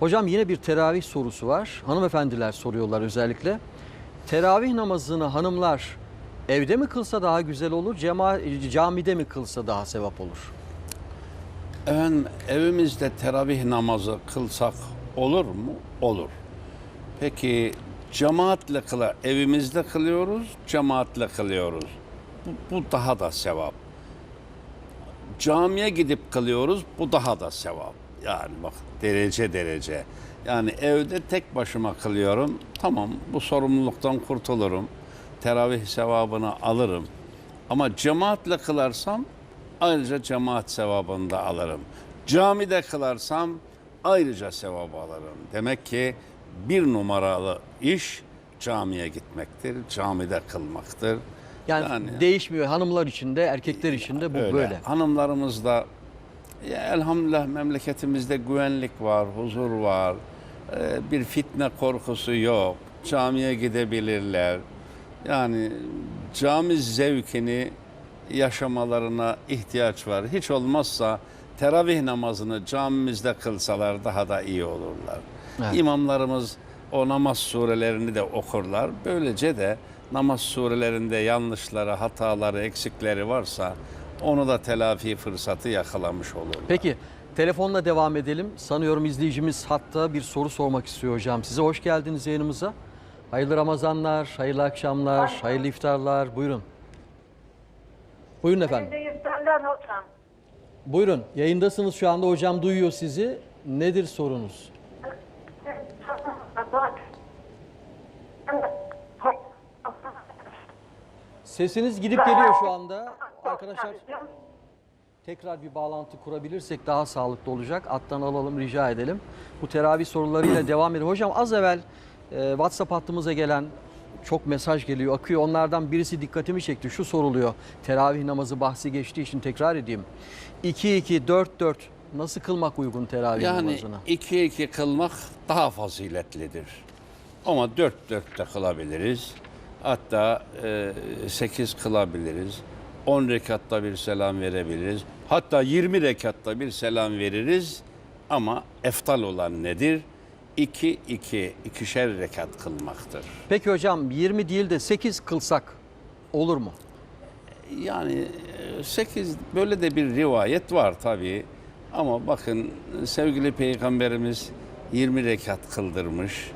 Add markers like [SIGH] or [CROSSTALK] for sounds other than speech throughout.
Hocam yine bir teravih sorusu var. Hanımefendiler soruyorlar özellikle. Teravih namazını hanımlar evde mi kılsa daha güzel olur, cema, camide mi kılsa daha sevap olur? Efendim evimizde teravih namazı kılsak olur mu? Olur. Peki cemaatle kıla evimizde kılıyoruz, cemaatle kılıyoruz. Bu, bu daha da sevap. Camiye gidip kılıyoruz, bu daha da sevap. Yani bak derece derece. Yani evde tek başıma kılıyorum. Tamam bu sorumluluktan kurtulurum. Teravih sevabını alırım. Ama cemaatle kılarsam ayrıca cemaat sevabını da alırım. Camide kılarsam ayrıca sevabı alırım. Demek ki bir numaralı iş camiye gitmektir, camide kılmaktır. Yani, değişmiyor hanımlar için de erkekler için de bu Öyle. böyle. Hanımlarımız da ya elhamdülillah memleketimizde güvenlik var, huzur var. Ee, bir fitne korkusu yok. Camiye gidebilirler. Yani cami zevkini yaşamalarına ihtiyaç var. Hiç olmazsa teravih namazını camimizde kılsalar daha da iyi olurlar. Evet. İmamlarımız o namaz surelerini de okurlar. Böylece de namaz surelerinde yanlışları, hataları, eksikleri varsa onu da telafi fırsatı yakalamış olurlar. Peki telefonla devam edelim. Sanıyorum izleyicimiz hatta bir soru sormak istiyor hocam. Size hoş geldiniz yayınımıza. Hayırlı Ramazanlar, hayırlı akşamlar, hayırlı iftarlar. Buyurun. Buyurun efendim. Hayırlı iftarlar hocam. Buyurun. Yayındasınız şu anda. Hocam duyuyor sizi. Nedir sorunuz? Sesiniz gidip geliyor şu anda. Arkadaşlar tekrar bir bağlantı kurabilirsek daha sağlıklı olacak. Attan alalım rica edelim. Bu teravih sorularıyla [CLEARS THROAT] devam edelim. Hocam az evvel e, WhatsApp hattımıza gelen çok mesaj geliyor, akıyor. Onlardan birisi dikkatimi çekti. Şu soruluyor. Teravih namazı bahsi geçtiği için tekrar edeyim. 2-2-4-4 nasıl kılmak uygun teravih Yani namazını? iki iki kılmak daha faziletlidir. Ama dört dört de kılabiliriz. Hatta e, sekiz kılabiliriz. On rekatta bir selam verebiliriz. Hatta 20 rekatta bir selam veririz. Ama eftal olan nedir? İki iki, ikişer rekat kılmaktır. Peki hocam 20 değil de 8 kılsak olur mu? Yani 8 böyle de bir rivayet var tabii. Ama bakın sevgili peygamberimiz 20 rekat kıldırmış.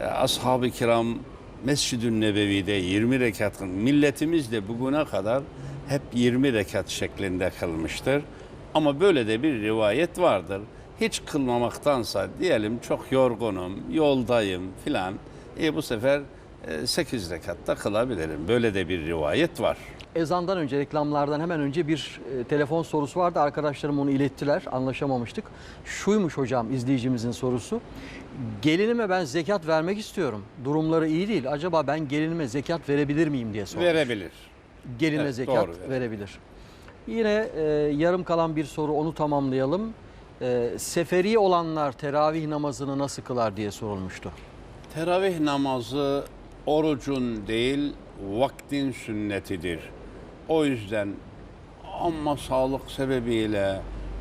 E, Ashab-ı kiram Mescid-ü Nebevi'de 20 rekat Milletimiz de bugüne kadar hep 20 rekat şeklinde kılmıştır. Ama böyle de bir rivayet vardır. Hiç kılmamaktansa diyelim çok yorgunum, yoldayım filan. E bu sefer 8 rekatta kılabilirim. Böyle de bir rivayet var. Ezandan önce reklamlardan hemen önce bir e, telefon sorusu vardı. Arkadaşlarım onu ilettiler. Anlaşamamıştık. Şuymuş hocam izleyicimizin sorusu. Gelinime ben zekat vermek istiyorum. Durumları iyi değil. Acaba ben gelinime zekat verebilir miyim diye sormuş. Verebilir. Geline Evet, zekat doğru, verebilir. verebilir. Yine e, yarım kalan bir soru onu tamamlayalım. E, seferi olanlar teravih namazını nasıl kılar diye sorulmuştu. Teravih namazı orucun değil vaktin sünnetidir. O yüzden amma sağlık sebebiyle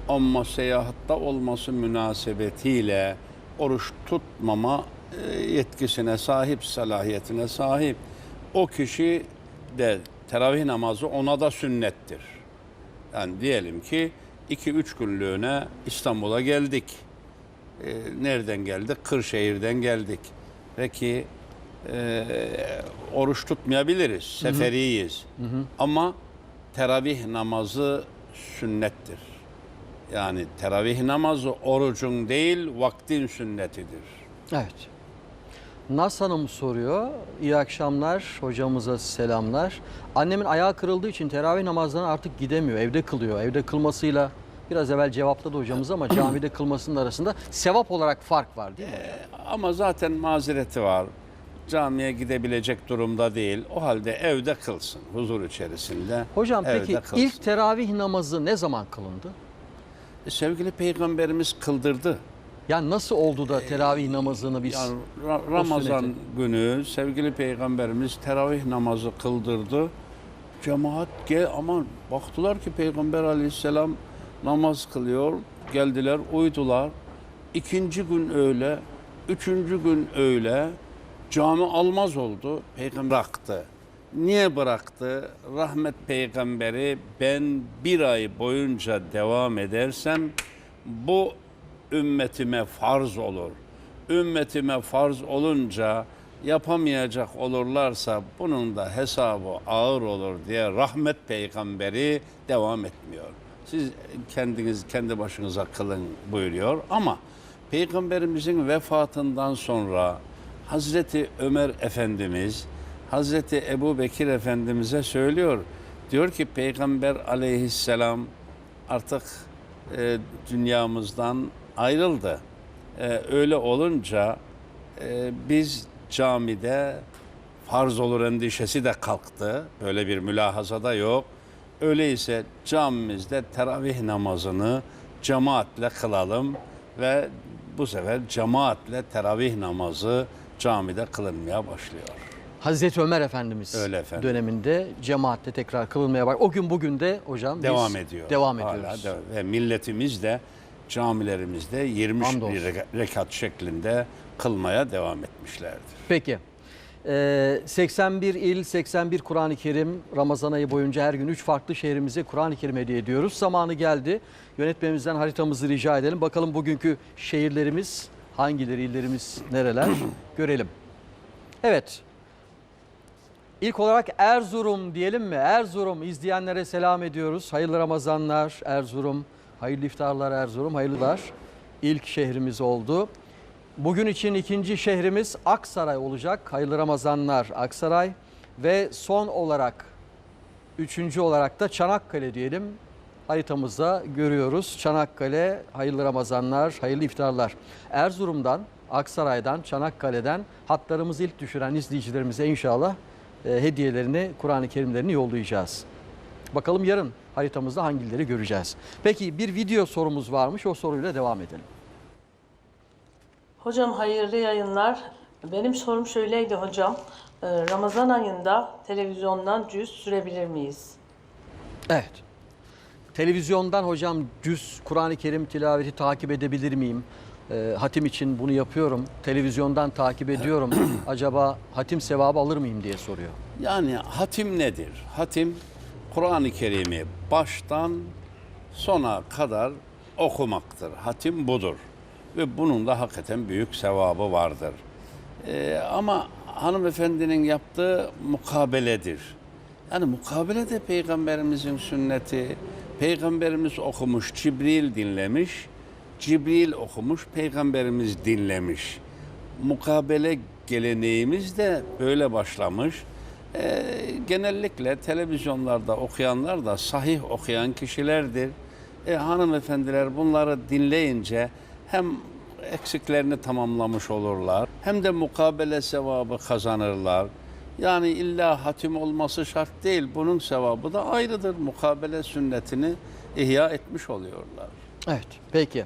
amma seyahatta olması münasebetiyle oruç tutmama e, yetkisine sahip, salahiyetine sahip. O kişi de teravih namazı ona da sünnettir. Yani diyelim ki 2-3 günlüğüne İstanbul'a geldik. E, nereden geldik? Kırşehir'den geldik. Peki e, oruç tutmayabiliriz, seferiyiz. Ama teravih namazı sünnettir. Yani teravih namazı orucun değil, vaktin sünnetidir. Evet. Nas Hanım soruyor. İyi akşamlar. Hocamıza selamlar. Annemin ayağı kırıldığı için teravih namazlarına artık gidemiyor. Evde kılıyor. Evde kılmasıyla biraz evvel cevapladı hocamız ama camide kılmasının arasında sevap olarak fark var değil mi? Ama zaten mazereti var. Camiye gidebilecek durumda değil. O halde evde kılsın, huzur içerisinde. Hocam evde peki kılsın. ilk teravih namazı ne zaman kılındı? Sevgili peygamberimiz kıldırdı. Yani nasıl oldu da teravih namazını biz Yani Ra- Ramazan günü sevgili peygamberimiz teravih namazı kıldırdı. Cemaat gel aman baktılar ki peygamber aleyhisselam namaz kılıyor. Geldiler uydular. ikinci gün öyle, üçüncü gün öyle. Cami almaz oldu. Peygamber bıraktı. Niye bıraktı? Rahmet peygamberi ben bir ay boyunca devam edersem bu ümmetime farz olur. Ümmetime farz olunca yapamayacak olurlarsa bunun da hesabı ağır olur diye rahmet peygamberi devam etmiyor. Siz kendiniz kendi başınıza kılın buyuruyor ama peygamberimizin vefatından sonra Hazreti Ömer Efendimiz Hazreti Ebu Bekir Efendimiz'e söylüyor. Diyor ki Peygamber aleyhisselam artık e, dünyamızdan ayrıldı. E, öyle olunca e, biz camide farz olur endişesi de kalktı. Böyle bir mülahazada yok. Öyleyse camimizde teravih namazını cemaatle kılalım ve bu sefer cemaatle teravih namazı camide kılınmaya başlıyor. Hazreti Ömer Efendimiz Öyle efendim. döneminde cemaatle tekrar kılınmaya bak. O gün bugün de hocam biz devam ediyor. Devam Hala ediyoruz. devam- Ve milletimiz de camilerimizde 20 Hamdolsun. reka- rekat şeklinde kılmaya devam etmişlerdir. Peki. Ee, 81 il, 81 Kur'an-ı Kerim Ramazan ayı boyunca her gün 3 farklı şehrimize Kur'an-ı Kerim hediye ediyoruz. Zamanı geldi. Yönetmenimizden haritamızı rica edelim. Bakalım bugünkü şehirlerimiz hangileri, illerimiz nereler [CLEARS THROAT] görelim. Evet. İlk olarak Erzurum diyelim mi? Erzurum izleyenlere selam ediyoruz. Hayırlı Ramazanlar Erzurum. Hayırlı iftarlar Erzurum. Hayırlılar. İlk şehrimiz oldu. Bugün için ikinci şehrimiz Aksaray olacak. Hayırlı Ramazanlar Aksaray. Ve son olarak üçüncü olarak da Çanakkale diyelim. Haritamızda görüyoruz. Çanakkale, hayırlı Ramazanlar, hayırlı iftarlar. Erzurum'dan, Aksaray'dan, Çanakkale'den hatlarımızı ilk düşüren izleyicilerimize inşallah hediyelerini, Kur'an-ı Kerimlerini yollayacağız. Bakalım yarın haritamızda hangileri göreceğiz. Peki bir video sorumuz varmış. O soruyla devam edelim. Hocam hayırlı yayınlar. Benim sorum şöyleydi hocam. Ee, Ramazan ayında televizyondan cüz sürebilir miyiz? Evet. Televizyondan hocam cüz Kur'an-ı Kerim tilaveti takip edebilir miyim? Ee, hatim için bunu yapıyorum. Televizyondan takip ediyorum. [CLEARS THROAT] Acaba hatim sevabı alır mıyım diye soruyor. Yani hatim nedir? Hatim Kur'an-ı Kerim'i baştan sona kadar okumaktır. Hatim budur. Ve bunun da hakikaten büyük sevabı vardır. Ee, ama hanımefendinin yaptığı mukabeledir. Yani mukabele de peygamberimizin sünneti. Peygamberimiz okumuş, Cibril dinlemiş. Cibril okumuş, peygamberimiz dinlemiş. Mukabele geleneğimiz de böyle başlamış. Ee, genellikle televizyonlarda okuyanlar da sahih okuyan kişilerdir. E, hanımefendiler bunları dinleyince hem eksiklerini tamamlamış olurlar hem de mukabele sevabı kazanırlar. Yani illa hatim olması şart değil. Bunun sevabı da ayrıdır. Mukabele sünnetini ihya etmiş oluyorlar. Evet, peki.